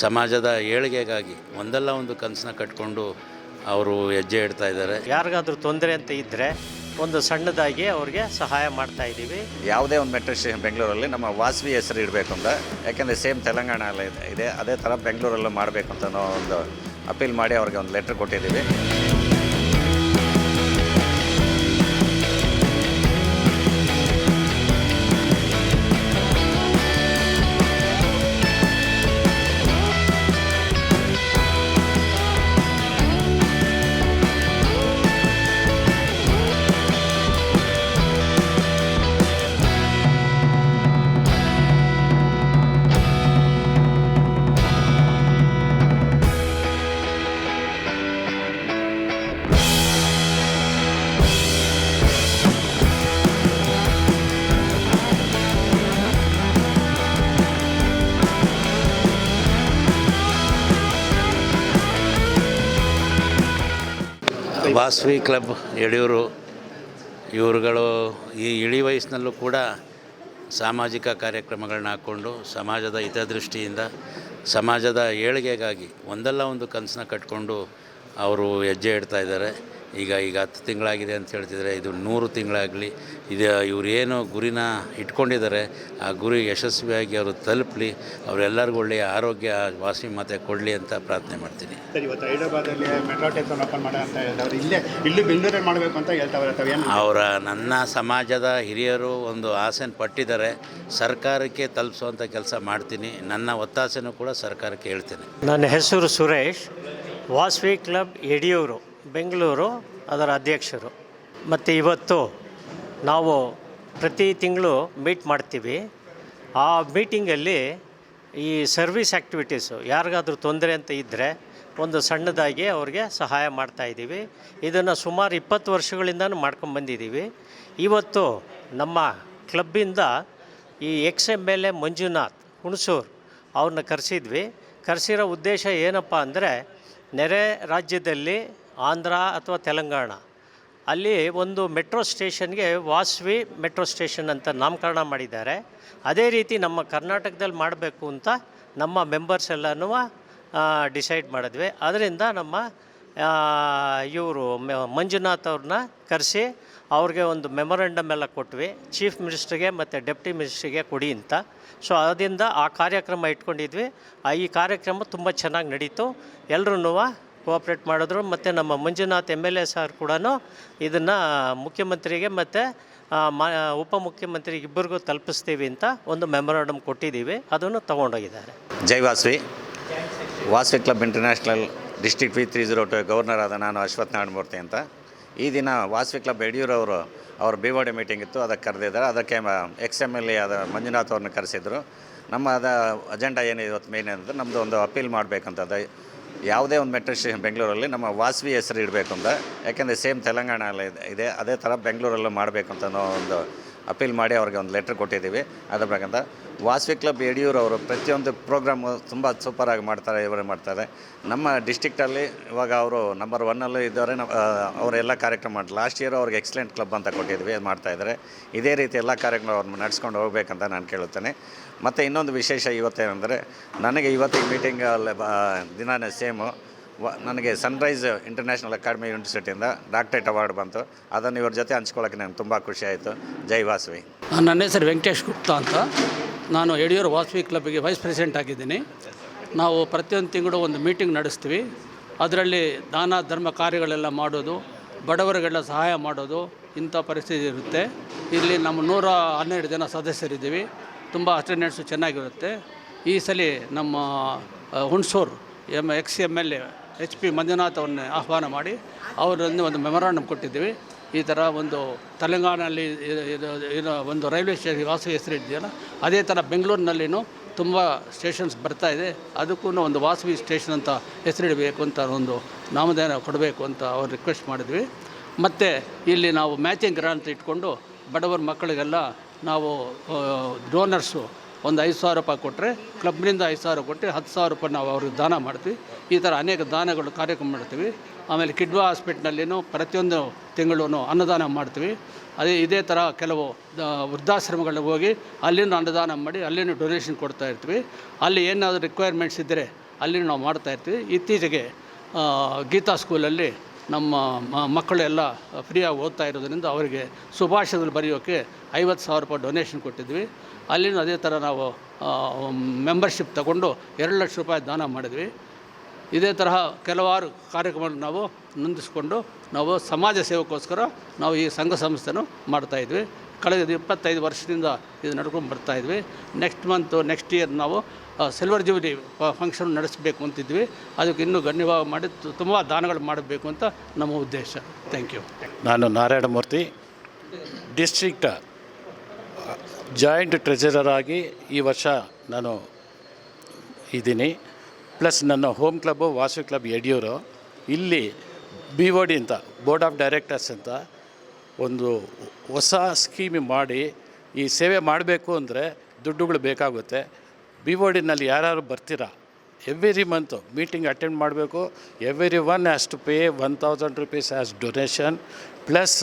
ಸಮಾಜದ ಏಳಿಗೆಗಾಗಿ ಒಂದಲ್ಲ ಒಂದು ಕನಸನ್ನ ಕಟ್ಕೊಂಡು ಅವರು ಹೆಜ್ಜೆ ಇಡ್ತಾ ಇದ್ದಾರೆ. ಯಾರಿಗಾದ್ರೂ ತೊಂದರೆ ಅಂತ ಇದ್ದರೆ ಒಂದು ಸಣ್ಣದಾಗಿ ಅವ್ರಿಗೆ ಸಹಾಯ ಮಾಡ್ತಾ ಇದ್ದೀವಿ. ಯಾವುದೇ ಒಂದು ಮೆಟ್ರೋ ಸ್ಟೇಷನ್ ಬೆಂಗಳೂರಲ್ಲಿ ನಮ್ಮ ವಾಸವಿ ಹೆಸರು ಇಡಬೇಕು ಅಂತ ಯಾಕೆಂದರೆ ಸೇಮ್ ತೆಲಂಗಾಣ ಎಲ್ಲ ಇದೆ- ಅದೇ ಥರ ಬೆಂಗಳೂರಲ್ಲೂ ಮಾಡಬೇಕು ಅಂತ ನಾವು ಒಂದು ಅಪೀಲ್ ಮಾಡಿ ಅವ್ರಿಗೆ ಒಂದು ಲೆಟ್ರ್ ಕೊಟ್ಟಿದ್ದೀವಿ. ವಾಸವಿ ಕ್ಲಬ್ ಯಡಿಯೂರು ಇವರುಗಳು ಈ ಇಳಿ ವಯಸ್ಸಿನಲ್ಲೂ ಕೂಡ ಸಾಮಾಜಿಕ ಕಾರ್ಯಕ್ರಮಗಳನ್ನ ಹಾಕ್ಕೊಂಡು ಸಮಾಜದ ಹಿತದೃಷ್ಟಿಯಿಂದ ಸಮಾಜದ ಏಳಿಗೆಗಾಗಿ ಒಂದಲ್ಲ ಒಂದು ಕನಸನ್ನ ಕಟ್ಕೊಂಡು ಅವರು ಹೆಜ್ಜೆ ಇಡ್ತಾ ಇದ್ದಾರೆ. ಈಗ ಈಗ ಹತ್ತು ತಿಂಗಳಾಗಿದೆ ಅಂತ ಹೇಳ್ತಿದ್ರೆ ಇದು ನೂರು ತಿಂಗಳಾಗಲಿ. ಇದು ಇವರೇನು ಏನು ಗುರಿನ ಇಟ್ಕೊಂಡಿದ್ದಾರೆ. ಆ ಗುರಿ ಯಶಸ್ವಿಯಾಗಿ ಅವರು ತಲುಪಲಿ. ಅವರೆಲ್ಲರಿಗೂ ಒಳ್ಳೆಯ ಆರೋಗ್ಯ ವಾಸಿ ಮಾತೆ ಕೊಡಲಿ ಅಂತ ಪ್ರಾರ್ಥನೆ ಮಾಡ್ತೀನಿ. ಸರ್ ಇವತ್ತು ಹೈದರಾಬಾದಲ್ಲಿ ಮೆಟ್ರೋ ಸ್ಟೇಷನ್ ಓಪನ್ ಮಾಡ ಅಂತ ಹೇಳ್ತಾರೆ ಇಲ್ಲೇ ಇಲ್ಲಿ ಬೆಂಗಳೂರಲ್ಲಿ ಮಾಡಬೇಕು ಅಂತ ಹೇಳ್ತಾವ್ರೆ ಅವರ ನನ್ನ ಸಮಾಜದ ಹಿರಿಯರು ಒಂದು ಆಸೆನ ಪಟ್ಟಿದ್ದಾರೆ. ಸರ್ಕಾರಕ್ಕೆ ತಲುಪಿಸುವಂಥ ಕೆಲಸ ಮಾಡ್ತೀನಿ. ನನ್ನ ಒತ್ತಾಸೆನೂ ಕೂಡ ಸರ್ಕಾರಕ್ಕೆ ಹೇಳ್ತೇನೆ. ನನ್ನ ಹೆಸರು ಸುರೇಶ್. ವಾಸ್ವಿ ಕ್ಲಬ್ ಯಡಿಯೂರು ಬೆಂಗಳೂರು ಅದರ ಅಧ್ಯಕ್ಷರು. ಮತ್ತು ಇವತ್ತು ನಾವು ಪ್ರತಿ ತಿಂಗಳು ಮೀಟ್ ಮಾಡ್ತೀವಿ. ಆ ಮೀಟಿಂಗಲ್ಲಿ ಈ ಸರ್ವಿಸ್ ಆ್ಯಕ್ಟಿವಿಟೀಸು ಯಾರಿಗಾದ್ರೂ ತೊಂದರೆ ಅಂತ ಇದ್ದರೆ ಒಂದು ಸಣ್ಣದಾಗಿ ಅವ್ರಿಗೆ ಸಹಾಯ ಮಾಡ್ತಾಯಿದ್ದೀವಿ ಇದನ್ನು ಸುಮಾರು ಇಪ್ಪತ್ತು ವರ್ಷಗಳಿಂದನೂ ಮಾಡ್ಕೊಂಬಂದಿದ್ದೀವಿ ಇವತ್ತು ನಮ್ಮ ಕ್ಲಬ್ಬಿಂದ ಈ ex M L A Manjunath Hunsur ಅವ್ರನ್ನ ಕರೆಸಿದ್ವಿ. ಕರೆಸಿರೋ ಉದ್ದೇಶ ಏನಪ್ಪ ಅಂದರೆ ನೆರೆ ರಾಜ್ಯದಲ್ಲಿ ಆಂಧ್ರ ಅಥವಾ ತೆಲಂಗಾಣ. ಅಲ್ಲಿ ಒಂದು ಮೆಟ್ರೋ ಸ್ಟೇಷನ್ಗೆ ವಾಸ್ವಿ ಮೆಟ್ರೋ ಸ್ಟೇಷನ್ ಅಂತ ನಾಮಕರಣ ಮಾಡಿದ್ದಾರೆ. ಅದೇ ರೀತಿ ನಮ್ಮ ಕರ್ನಾಟಕದಲ್ಲಿ ಮಾಡಬೇಕು ಅಂತ ನಮ್ಮ ಮೆಂಬರ್ಸ್ ಎಲ್ಲನೂ ಡಿಸೈಡ್ ಮಾಡಿದ್ವಿ. ಅದರಿಂದ ನಮ್ಮ ಇವರು ಮಂಜುನಾಥ್ ಅವ್ರನ್ನ ಕರೆಸಿ ಅವ್ರಿಗೆ ಒಂದು ಮೆಮೊರಂಡಮ್ ಎಲ್ಲ ಕೊಟ್ವಿ. ಚೀಫ್ ಮಿನಿಸ್ಟ್ರಿಗೆ ಮತ್ತು ಡೆಪ್ಟಿ ಮಿನಿಸ್ಟ್ರಿಗೆ ಕೊಡಿ ಅಂತ. ಸೊ ಅದರಿಂದ ಆ ಕಾರ್ಯಕ್ರಮ ಇಟ್ಕೊಂಡಿದ್ವಿ. ಈ ಕಾರ್ಯಕ್ರಮ ತುಂಬ ಚೆನ್ನಾಗಿ ನಡೀತು. ಎಲ್ಲರೂ ಕೋಆಪ್ರೇಟ್ ಮಾಡಿದ್ರು. ಮತ್ತು ನಮ್ಮ Manjunath M L A sir ಕೂಡ ಇದನ್ನು ಮುಖ್ಯಮಂತ್ರಿಗೆ ಮತ್ತು ಮ, ಉಪಮುಖ್ಯಮಂತ್ರಿ ಇಬ್ಬರಿಗೂ ತಲುಪಿಸ್ತೀವಿ ಅಂತ ಒಂದು ಮೆಮೊರಾಂಡಮ್ ಕೊಟ್ಟಿದ್ದೀವಿ. ಅದನ್ನು ತೊಗೊಂಡೋಗಿದ್ದಾರೆ. ಜೈ Vasavi. Vasavi club international district V three zero two governor ಆದ ನಾನು ಅಶ್ವಥ್ ನಾಡಮೂರ್ತಿ ಅಂತ. ಈ ದಿನ ವಾಸ್ವಿ ಕ್ಲಬ್ ಯಡಿಯೂರವರು ಅವ್ರ ಬಿ ಡಿ ಮೀಟಿಂಗ್ ಇತ್ತು, ಅದಕ್ಕೆ ಕರೆದಿದ್ದಾರೆ. ಅದಕ್ಕೆ ಎಕ್ಸ್ ಎಂ ಎಲ್ ಎ ಆದ ಮಂಜುನಾಥ್ ಅವ್ರನ್ನ ಕರೆಸಿದ್ರು. ನಮ್ಮ ಅದ ಅಜೆಂಡಾ ಏನಿದೆ ಇವತ್ತು ಮೇನ್ ಏನಂದ್ರೆ ನಮ್ಮದು ಒಂದು ಅಪೀಲ್ ಮಾಡಬೇಕಂತದ ಯಾವುದೇ ಒಂದು ಮೆಟ್ರೋ ಸ್ಟೇಷನ್ ಬೆಂಗಳೂರಲ್ಲಿ ನಮ್ಮ ವಾಸವಿ ಹೆಸರು ಇಡಬೇಕು ಅಂತ. ಯಾಕೆಂದರೆ ಸೇಮ್ ತೆಲಂಗಾಣ ಅಲ್ಲೇ ಇದೆ- ಅದೇ ಥರ ಬೆಂಗಳೂರಲ್ಲೂ ಮಾಡಬೇಕು ಅಂತ ನಾವು ಒಂದು ಅಪೀಲ್ ಮಾಡಿ ಅವ್ರಿಗೆ ಒಂದು ಲೆಟ್ರ್ ಕೊಟ್ಟಿದ್ದೀವಿ. ಅದ್ರ ಪ್ರಕಾರ ವಾಸವಿ ಕ್ಲಬ್ ಯಡಿಯೂರವರು ಪ್ರತಿಯೊಂದು ಪ್ರೋಗ್ರಾಮು ತುಂಬ ಸೂಪರಾಗಿ ಮಾಡ್ತಾರೆ ಇವರೇ ಮಾಡ್ತಾರೆ. ನಮ್ಮ ಡಿಸ್ಟಿಕ್ಟಲ್ಲಿ ಇವಾಗ ಅವರು ನಂಬರ್ ಒನ್ನಲ್ಲೂ ಇದ್ದಾರೆ. ಅವರೆಲ್ಲ ಕಾರ್ಯಕ್ರಮ ಮಾಡಿ ಲಾಸ್ಟ್ ಇಯರ್ ಅವ್ರಿಗೆ ಎಕ್ಸಲೆಂಟ್ ಕ್ಲಬ್ ಅಂತ ಕೊಟ್ಟಿದ್ವಿ ಅದು ಮಾಡ್ತಾ ಇದ್ದಾರೆ. ಇದೇ ರೀತಿ ಎಲ್ಲ ಕಾರ್ಯಕ್ರಮ ಅವ್ರನ್ನ ನಡೆಸ್ಕೊಂಡು ಹೋಗ್ಬೇಕಂತ ನಾನು ಕೇಳುತ್ತೇನೆ. ಮತ್ತು ಇನ್ನೊಂದು ವಿಶೇಷ ಇವತ್ತೇನೆಂದರೆ, ನನಗೆ ಇವತ್ತಿಗೆ ಮೀಟಿಂಗ್ ದಿನಾನೇ ಸೇಮು ನನಗೆ ಸನ್ರೈಸ್ ಇಂಟರ್ನ್ಯಾಷನಲ್ ಅಕಾಡೆಮಿ ಯೂನಿವರ್ಸಿಟಿಯಿಂದ ಡಾಕ್ಟರೇಟ್ ಅವಾರ್ಡ್ ಬಂತು. ಅದನ್ನು ಇವ್ರ ಜೊತೆ ಹಂಚ್ಕೊಳ್ಳೋಕೆ ನನಗೆ ತುಂಬ ಖುಷಿ ಆಯಿತು. ಜೈ ವಾಸವಿ. ನನ್ನ ಹೆಸರು ವೆಂಕಟೇಶ್ ಗುಪ್ತಾ ಅಂತ. ನಾನು ಯಡಿಯೂರು ವಾಸವಿ ಕ್ಲಬ್ಗೆ ವೈಸ್ ಪ್ರೆಸಿಡೆಂಟ್ ಆಗಿದ್ದೀನಿ. ನಾವು ಪ್ರತಿಯೊಂದು ತಿಂಗಳು ಒಂದು ಮೀಟಿಂಗ್ ನಡೆಸ್ತೀವಿ. ಅದರಲ್ಲಿ ದಾನ, ಧರ್ಮ ಕಾರ್ಯಗಳೆಲ್ಲ ಮಾಡೋದು, ಬಡವರಿಗೆಲ್ಲ ಸಹಾಯ ಮಾಡೋದು, ಇಂಥ ಪರಿಸ್ಥಿತಿ ಇರುತ್ತೆ. ಇಲ್ಲಿ ನಮ್ಮ ನೂರ ಹನ್ನೆರಡು ಜನ ಸದಸ್ಯರಿದ್ದೀವಿ. ತುಂಬ ಅಟೆಂಡೆನ್ಸು ಚೆನ್ನಾಗಿರುತ್ತೆ. ಈ ಸಲ ನಮ್ಮ Hunsur Hunsur M ex M L A H P Manjunath ಅವ್ರನ್ನ ಆಹ್ವಾನ ಮಾಡಿ ಅವರನ್ನು ಒಂದು ಮೆಮೊರಾಂಡಮ್ ಕೊಟ್ಟಿದ್ದೀವಿ. ಈ ಥರ ಒಂದು ತೆಲಂಗಾಣಲ್ಲಿ ಇದು ಒಂದು ರೈಲ್ವೆ ಸ್ಟೇಷನ್ ವಾಸವಿ ಹೆಸರು ಇದೆಯಲ್ಲ, ಅದೇ ಥರ ಬೆಂಗಳೂರಿನಲ್ಲಿನೂ ತುಂಬ ಸ್ಟೇಷನ್ಸ್ ಬರ್ತಾ ಇದೆ. ಅದಕ್ಕೂ ಒಂದು ವಾಸವಿ ಸ್ಟೇಷನ್ ಅಂತ ಹೆಸರಿಡಬೇಕು ಅಂತ ಒಂದು ನಾಮಧೇನ ಕೊಡಬೇಕು ಅಂತ ಅವ್ರು ರಿಕ್ವೆಸ್ಟ್ ಮಾಡಿದ್ವಿ. ಮತ್ತು ಇಲ್ಲಿ ನಾವು ಮ್ಯಾಚಿಂಗ್ ಗ್ರಾಂಟ್ ಇಟ್ಕೊಂಡು ಬಡವರ ಮಕ್ಕಳಿಗೆಲ್ಲ ನಾವು ಡೋನರ್ಸು ಒಂದು ಐದು ಸಾವಿರ ರೂಪಾಯಿ ಕೊಟ್ಟರೆ ಕ್ಲಬ್ನಿಂದ ಐದು ಸಾವಿರ ಕೊಟ್ಟು ಹತ್ತು ಸಾವಿರ ರೂಪಾಯಿ ನಾವು ಅವ್ರಿಗೆ ದಾನ ಮಾಡ್ತೀವಿ. ಈ ಥರ ಅನೇಕ ದಾನಗಳು ಕಾರ್ಯಕ್ರಮ ಮಾಡ್ತೀವಿ. ಆಮೇಲೆ ಕಿಡ್ವಾ ಹಾಸ್ಪಿಟ್ಲಲ್ಲಿನೂ ಪ್ರತಿಯೊಂದು ತಿಂಗಳು ಅನ್ನದಾನ ಮಾಡ್ತೀವಿ. ಅದೇ ಇದೇ ಥರ ಕೆಲವು ವೃದ್ಧಾಶ್ರಮಗಳಿಗೆ ಹೋಗಿ ಅಲ್ಲಿನೂ ಅನ್ನದಾನ ಮಾಡಿ ಅಲ್ಲಿನೂ ಡೊನೇಷನ್ ಕೊಡ್ತಾ ಇರ್ತೀವಿ. ಅಲ್ಲಿ ಏನಾದರೂ ರಿಕ್ವೈರ್ಮೆಂಟ್ಸ್ ಇದ್ದರೆ ಅಲ್ಲಿ ನಾವು ಮಾಡ್ತಾ ಇರ್ತೀವಿ. ಇತ್ತೀಚೆಗೆ ಗೀತಾ ಸ್ಕೂಲಲ್ಲಿ ನಮ್ಮ ಮಕ್ಕಳೆಲ್ಲ ಫ್ರೀಯಾಗಿ ಓದ್ತಾ ಇರೋದ್ರಿಂದ ಅವರಿಗೆ ಸುಭಾಷದಲ್ಲಿ ಬರೆಯೋಕ್ಕೆ ಐವತ್ತು ಸಾವಿರ ರೂಪಾಯಿ ಡೊನೇಷನ್ ಕೊಟ್ಟಿದ್ವಿ. ಅಲ್ಲಿನೂ ಅದೇ ಥರ ನಾವು ಮೆಂಬರ್ಶಿಪ್ ತಗೊಂಡು ಎರಡು ಲಕ್ಷ ರೂಪಾಯಿ ದಾನ ಮಾಡಿದ್ವಿ. ಇದೇ ತರಹ ಕೆಲವಾರು ಕಾರ್ಯಕ್ರಮಗಳನ್ನು ನಾವು ನೊಂದಿಸ್ಕೊಂಡು ನಾವು ಸಮಾಜ ಸೇವೆಗೋಸ್ಕರ ನಾವು ಈ ಸಂಘ ಸಂಸ್ಥೆನೂ ಮಾಡ್ತಾಯಿದ್ವಿ ಕಳೆದ ಇಪ್ಪತ್ತೈದು ವರ್ಷದಿಂದ ಇದು ನಡ್ಕೊಂಡು ಬರ್ತಾಯಿದ್ವಿ ನೆಕ್ಸ್ಟ್ ಮಂತು ನೆಕ್ಸ್ಟ್ ಇಯರ್ ನಾವು ಸಿಲ್ವರ್ ಜೂಬ್ಲಿ ಫಂಕ್ಷನ್ ನಡೆಸಬೇಕು ಅಂತಿದ್ವಿ. ಅದಕ್ಕೆ ಇನ್ನೂ ಗಣ್ಯವಾಗಿ ಮಾಡಿ ತುಂಬ ದಾನಗಳು ಮಾಡಬೇಕು ಅಂತ ನಮ್ಮ ಉದ್ದೇಶ. ಥ್ಯಾಂಕ್ ಯು ನಾನು ನಾರಾಯಣಮೂರ್ತಿ ಡಿಸ್ಟ್ರಿಕ್ಟ್ ಜಾಯಿಂಟ್ ಟ್ರೆಜರರ್ ಆಗಿ ಈ ವರ್ಷ ನಾನು ಇದ್ದೀನಿ. ಪ್ಲಸ್ ನನ್ನ home club Vasu club Yediyur. ಇಲ್ಲಿ ಬಿ ಒ ಡಿ ಅಂತ ಬೋರ್ಡ್ ಆಫ್ ಡೈರೆಕ್ಟರ್ಸ್ ಅಂತ ಒಂದು ಹೊಸ ಸ್ಕೀಮ್ ಮಾಡಿ ಈ ಸೇವೆ ಮಾಡಬೇಕು ಅಂದರೆ ದುಡ್ಡುಗಳು ಬೇಕಾಗುತ್ತೆ. ಬಿ ಒ ಡಿನಲ್ಲಿ ಯಾರ್ಯಾರು ಬರ್ತೀರಾ? ಎವ್ರಿ ಮಂತು ಮೀಟಿಂಗ್ ಅಟೆಂಡ್ ಮಾಡಬೇಕು. Every one as to pay one thousand rupees as donation plus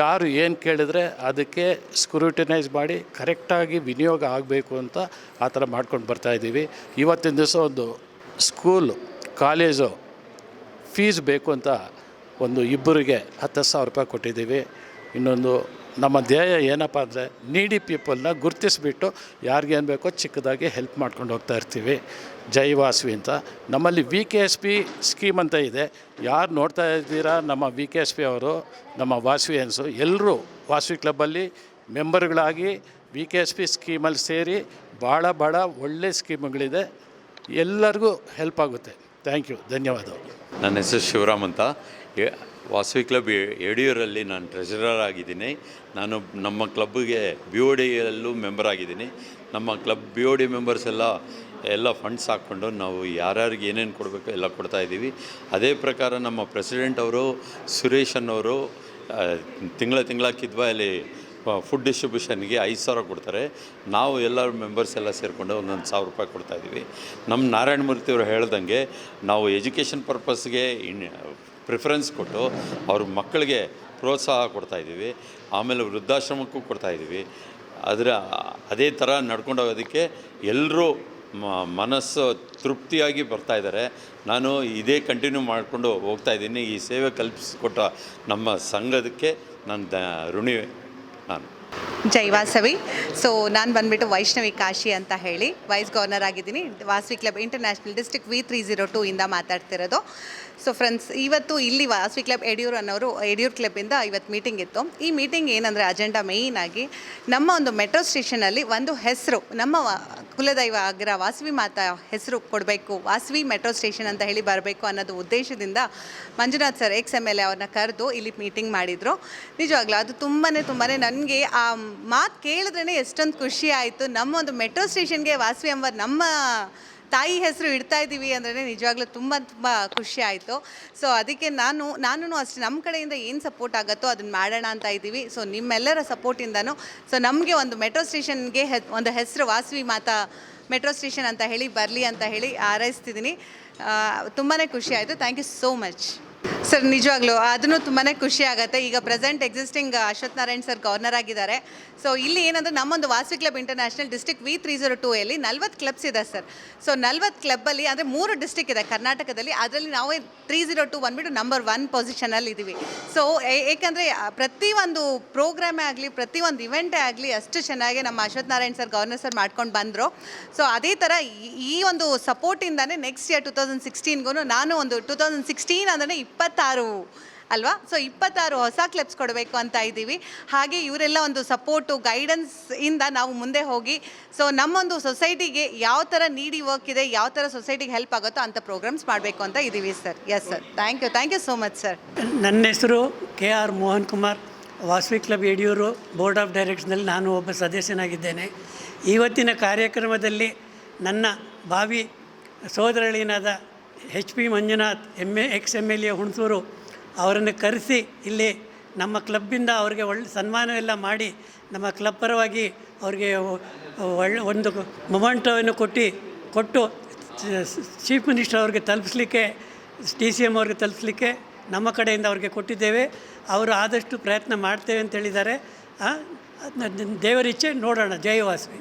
ಯಾರು ಏನು ಕೇಳಿದರೆ ಅದಕ್ಕೆ ಸ್ಕ್ರೂಟಿನೈಸ್ ಮಾಡಿ ಕರೆಕ್ಟಾಗಿ ವಿನಿಯೋಗ ಆಗಬೇಕು ಅಂತ ಆ ಥರ ಮಾಡ್ಕೊಂಡು ಬರ್ತಾಯಿದ್ದೀವಿ ಇವತ್ತಿನ ದಿವಸ ಒಂದು ಸ್ಕೂಲು ಕಾಲೇಜು ಫೀಸ್ ಬೇಕು ಅಂತ ಒಂದು ಇಬ್ಬರಿಗೆ ಹತ್ತು ಸಾವಿರ ರೂಪಾಯಿ ಕೊಟ್ಟಿದ್ದೀವಿ. ಇನ್ನೊಂದು ನಮ್ಮ ಧ್ಯೇಯ ಏನಪ್ಪ ಅಂದರೆ ನೀಡಿ ಪೀಪಲ್ನ ಗುರುತಿಸ್ಬಿಟ್ಟು ಯಾರಿಗೇನು ಬೇಕೋ ಚಿಕ್ಕದಾಗಿ ಹೆಲ್ಪ್ ಮಾಡ್ಕೊಂಡು ಹೋಗ್ತಾ ಇರ್ತೀವಿ. ಜೈ ವಾಸವಿ ಅಂತ. ನಮ್ಮಲ್ಲಿ V K S P scheme ಅಂತ ಇದೆ. ಯಾರು ನೋಡ್ತಾ ಇದ್ದೀರಾ? ನಮ್ಮ ವಿ ಕೆ ಎಸ್ ಪಿ ಅವರು, ನಮ್ಮ ವಾಸವಿಯನ್ಸು ಎಲ್ಲರೂ ವಾಸವಿ ಕ್ಲಬ್ಬಲ್ಲಿ ಮೆಂಬರ್ಗಳಾಗಿ ವಿ ಕೆ ಎಸ್ ಪಿ ಸ್ಕೀಮಲ್ಲಿ ಸೇರಿ ಭಾಳ ಭಾಳ ಒಳ್ಳೆ ಸ್ಕೀಮ್ಗಳಿದೆ ಎಲ್ಲರಿಗೂ ಹೆಲ್ಪ್ ಆಗುತ್ತೆ. ಥ್ಯಾಂಕ್ ಯು ಧನ್ಯವಾದ ನನ್ನ ಹೆಸರು ಶಿವರಾಮ್ ಅಂತ. ವಾಸವಿ ಕ್ಲಬ್ ಯಡಿಯೂರಲ್ಲಿ ನಾನು ಟ್ರೆಜರರ್ ಆಗಿದ್ದೀನಿ. ನಾನು ನಮ್ಮ ಕ್ಲಬ್ಗೆ ಬಿ ಒ ಡಿಯಲ್ಲೂ ಮೆಂಬರ್ ಆಗಿದ್ದೀನಿ. ನಮ್ಮ club B O D members ಎಲ್ಲ ಎಲ್ಲ ಫಂಡ್ಸ್ ಹಾಕ್ಕೊಂಡು ನಾವು ಯಾರ್ಯಾರಿಗೆ ಏನೇನು ಕೊಡಬೇಕು ಎಲ್ಲ ಕೊಡ್ತಾ ಇದ್ದೀವಿ. ಅದೇ ಪ್ರಕಾರ ನಮ್ಮ ಪ್ರೆಸಿಡೆಂಟ್ ಅವರು, ಸುರೇಶ್ ಅನ್ನೋರು ತಿಂಗಳ ತಿಂಗಳ ಕಿದ್ವಾಯಲ್ಲಿ ಫುಡ್ ಡಿಸ್ಟ್ರಿಬ್ಯೂಷನ್ಗೆ ಐದು ಸಾವಿರ ಕೊಡ್ತಾರೆ. ನಾವು ಎಲ್ಲರೂ ಮೆಂಬರ್ಸ್ ಎಲ್ಲ ಸೇರಿಕೊಂಡು ಒಂದೊಂದು ಸಾವಿರ ರೂಪಾಯಿ ಕೊಡ್ತಾಯಿದ್ದೀವಿ ನಮ್ಮ ನಾರಾಯಣ ಮೂರ್ತಿ ಅವರು ಹೇಳ್ದಂಗೆ ನಾವು ಎಜುಕೇಷನ್ ಪರ್ಪಸ್ಗೆ ಇನ್ ಪ್ರಿಫರೆನ್ಸ್ ಕೊಟ್ಟು ಅವ್ರ ಮಕ್ಕಳಿಗೆ ಪ್ರೋತ್ಸಾಹ ಕೊಡ್ತಾ ಇದ್ದೀವಿ. ಆಮೇಲೆ ವೃದ್ಧಾಶ್ರಮಕ್ಕೂ ಕೊಡ್ತಾ ಇದ್ದೀವಿ. ಅದರ, ಅದೇ ಥರ ನಡ್ಕೊಂಡು ಹೋಗೋದಕ್ಕೆ ಎಲ್ಲರೂ ಮನಸ್ಸು ತೃಪ್ತಿಯಾಗಿ ಬರ್ತಾ ಇದ್ದಾರೆ. ನಾನು ಇದೇ ಕಂಟಿನ್ಯೂ ಮಾಡಿಕೊಂಡು ಹೋಗ್ತಾ ಇದ್ದೀನಿ. ಈ ಸೇವೆ ಕಲ್ಪಿಸಿಕೊಟ್ಟ ನಮ್ಮ ಸಂಘದಕ್ಕೆ ನಾನು ದ ಋಣಿ ನಾನು. ಜೈ ವಾಸವಿ. ಸೊ ನಾನು ಬಂದ್ಬಿಟ್ಟು ವೈಷ್ಣವಿ ಕಾಶಿ ಅಂತ ಹೇಳಿ ವೈಸ್ ಗವರ್ನರ್ ಆಗಿದ್ದೀನಿ. Vasavi club international district V three zero two ಇಂದ ಮಾತಾಡ್ತಿರೋದು. ಸೊ ಫ್ರೆಂಡ್ಸ್ ಇವತ್ತು ಇಲ್ಲಿ ವಾಸವಿ ಕ್ಲಬ್ ಯಡಿಯೂರು ಅನ್ನೋರು, ಯಡಿಯೂರು ಕ್ಲಬ್ಬಿಂದ ಇವತ್ತು ಮೀಟಿಂಗ್ ಇತ್ತು. ಈ ಮೀಟಿಂಗ್ ಏನಂದರೆ ಅಜೆಂಡಾ ಮೇಯ್ನ್ ಆಗಿ ನಮ್ಮ ಒಂದು ಮೆಟ್ರೋ ಸ್ಟೇಷನಲ್ಲಿ ಒಂದು ಹೆಸರು, ನಮ್ಮ ಕುಲದೈವ ಆಗಿರೋ ವಾಸವಿ ಮಾತಾ ಹೆಸರು ಕೊಡಬೇಕು, ವಾಸವಿ ಮೆಟ್ರೋ ಸ್ಟೇಷನ್ ಅಂತ ಹೇಳಿ ಬರಬೇಕು ಅನ್ನೋದು ಉದ್ದೇಶದಿಂದ Manjunath sir ex M L A ಅವ್ರನ್ನ ಕರೆದು ಇಲ್ಲಿ ಮೀಟಿಂಗ್ ಮಾಡಿದರು. ನಿಜವಾಗ್ಲೂ ಅದು ತುಂಬಾ ತುಂಬಾ ನನಗೆ ಮಾತು ಕೇಳಿದ್ರೇ ಎಷ್ಟೊಂದು ಖುಷಿ ಆಯಿತು. ನಮ್ಮ ಒಂದು ಮೆಟ್ರೋ ಸ್ಟೇಷನ್ಗೆ ವಾಸವಿ ಎಂಬ ನಮ್ಮ ತಾಯಿ ಹೆಸರು ಇಡ್ತಾ ಇದ್ದೀವಿ ಅಂದ್ರೆ ನಿಜವಾಗ್ಲೂ ತುಂಬ ತುಂಬ ಖುಷಿ ಆಯಿತು. ಸೊ ಅದಕ್ಕೆ ನಾನು ನಾನು ಅಷ್ಟೇ ನಮ್ಮ ಕಡೆಯಿಂದ ಏನು ಸಪೋರ್ಟ್ ಆಗುತ್ತೋ ಅದನ್ನು ಮಾಡೋಣ ಅಂತ ಇದ್ದೀವಿ. ಸೊ ನಿಮ್ಮೆಲ್ಲರ ಸಪೋರ್ಟಿಂದನೂ ಸೊ ನಮಗೆ ಒಂದು ಮೆಟ್ರೋ ಸ್ಟೇಷನ್ಗೆ ಒಂದು ಹೆಸರು ವಾಸವಿ ಮಾತಾ ಮೆಟ್ರೋ ಸ್ಟೇಷನ್ ಅಂತ ಹೇಳಿ ಬರಲಿ ಅಂತ ಹೇಳಿ ಹಾರೈಸ್ತಿದ್ದೀನಿ ತುಂಬಾ ಖುಷಿ ಆಯಿತು. Thank you so much sir, ನಿಜವಾಗ್ಲೂ, ಅದನ್ನು ತುಂಬಾ ಖುಷಿ ಆಗುತ್ತೆ. ಈಗ present existing Ashwath Narayan sir governor ಆಗಿದ್ದಾರೆ. ಸೊ ಇಲ್ಲಿ ಏನಂದ್ರೆ ನಮ್ಮೊಂದು Vasavi club international district V three zero two ಅಲ್ಲಿ ನಲ್ವತ್ತು ಕ್ಲಬ್ಸ್ ಇದೆ ಸರ್. ಸೊ ನಲ್ವತ್ತು ಕ್ಲಬ್ಬಲ್ಲಿ ಅಂದರೆ ಮೂರು ಡಿಸ್ಟಿಕ್ ಇದೆ ಕರ್ನಾಟಕದಲ್ಲಿ. ಅದರಲ್ಲಿ ನಾವೇ ತ್ರೀ ಜೀರೋ ಟು ಬಂದ್ಬಿಟ್ಟು ನಂಬರ್ ಒನ್ ಪೊಸಿಷನಲ್ಲಿ ಇದ್ದೀವಿ ಸೊ ಏಕೆಂದರೆ ಪ್ರತಿಯೊಂದು ಪ್ರೋಗ್ರಾಮೇ ಆಗಲಿ ಪ್ರತಿಯೊಂದು ಇವೆಂಟೇ ಆಗಲಿ, ಅಷ್ಟು ಚೆನ್ನಾಗಿ ನಮ್ಮ Ashwath Narayan sir governor sir ಮಾಡ್ಕೊಂಡು ಬಂದರು. ಸೊ ಅದೇ ಥರ ಈ- ಒಂದು ಸಪೋರ್ಟಿಂದಾನೇ ನೆಕ್ಸ್ಟ್ ಇಯರ್ ಟು ತೌಸಂಡ್ ಸಿಕ್ಸ್ಟೀನ್ಗೂ ನಾನು ಒಂದು ಟು ತೌಸಂಡ್ ಸಿಕ್ಸ್ಟೀನ್ ಅಂದರೆ ಇಪ್ಪತ್ತಾರು ಅಲ್ವಾ? ಸೊ ಇಪ್ಪತ್ತಾರು ಹೊಸ ಕ್ಲಬ್ಸ್ ಕೊಡಬೇಕು ಅಂತ ಇದ್ದೀವಿ. ಹಾಗೆ ಇವರೆಲ್ಲ ಒಂದು ಸಪೋರ್ಟು ಗೈಡೆನ್ಸ್ ಇಂದ ನಾವು ಮುಂದೆ ಹೋಗಿ ಸೊ ನಮ್ಮೊಂದು ಸೊಸೈಟಿಗೆ ಯಾವ ಥರ ನೀಡಿ ವರ್ಕ್ ಇದೆ, ಯಾವ ಥರ ಸೊಸೈಟಿಗೆ ಹೆಲ್ಪ್ ಆಗುತ್ತೋ ಅಂಥ ಪ್ರೋಗ್ರಾಮ್ಸ್ ಮಾಡಬೇಕು ಅಂತ ಇದ್ದೀವಿ sir yes sir thank you thank you so much sir ನನ್ನ ಹೆಸರು K R Mohan Kumar. Vasavi club Yediyur board of ಡೈರೆಕ್ಷನ್ನಲ್ಲಿ ನಾನು ಒಬ್ಬ ಸದಸ್ಯನಾಗಿದ್ದೇನೆ. ಇವತ್ತಿನ ಕಾರ್ಯಕ್ರಮದಲ್ಲಿ ನನ್ನ ಭಾವಿ ಸೋದರಳಿನಾದ H P Manjunath M A ex M L A Hunsur ಅವರನ್ನು ಕರೆಸಿ ಇಲ್ಲಿ ನಮ್ಮ ಕ್ಲಬ್ಬಿಂದ ಅವ್ರಿಗೆ ಒಳ್ಳೆ ಸನ್ಮಾನವೆಲ್ಲ ಮಾಡಿ ನಮ್ಮ ಕ್ಲಬ್ ಪರವಾಗಿ ಅವ್ರಿಗೆ ಒಳ್ಳೆ ಒಂದು ಮೊಮೆಂಟವನ್ನು ಕೊಟ್ಟು ಕೊಟ್ಟು ಚೀಫ್ ಮಿನಿಸ್ಟರ್ ಅವ್ರಿಗೆ ತಲುಪಿಸ್ಲಿಕ್ಕೆ, ಡಿ ಸಿ ಎಂ ಅವ್ರಿಗೆ ತಲುಪಿಸ್ಲಿಕ್ಕೆ ನಮ್ಮ ಕಡೆಯಿಂದ ಅವ್ರಿಗೆ ಕೊಟ್ಟಿದ್ದೇವೆ. ಅವರು ಆದಷ್ಟು ಪ್ರಯತ್ನ ಮಾಡ್ತೇವೆ ಅಂತ ಹೇಳಿದ್ದಾರೆ. ದೇವರಿಚ್ಛೆ ನೋಡೋಣ. ಜೈ ವಾಸವಿ.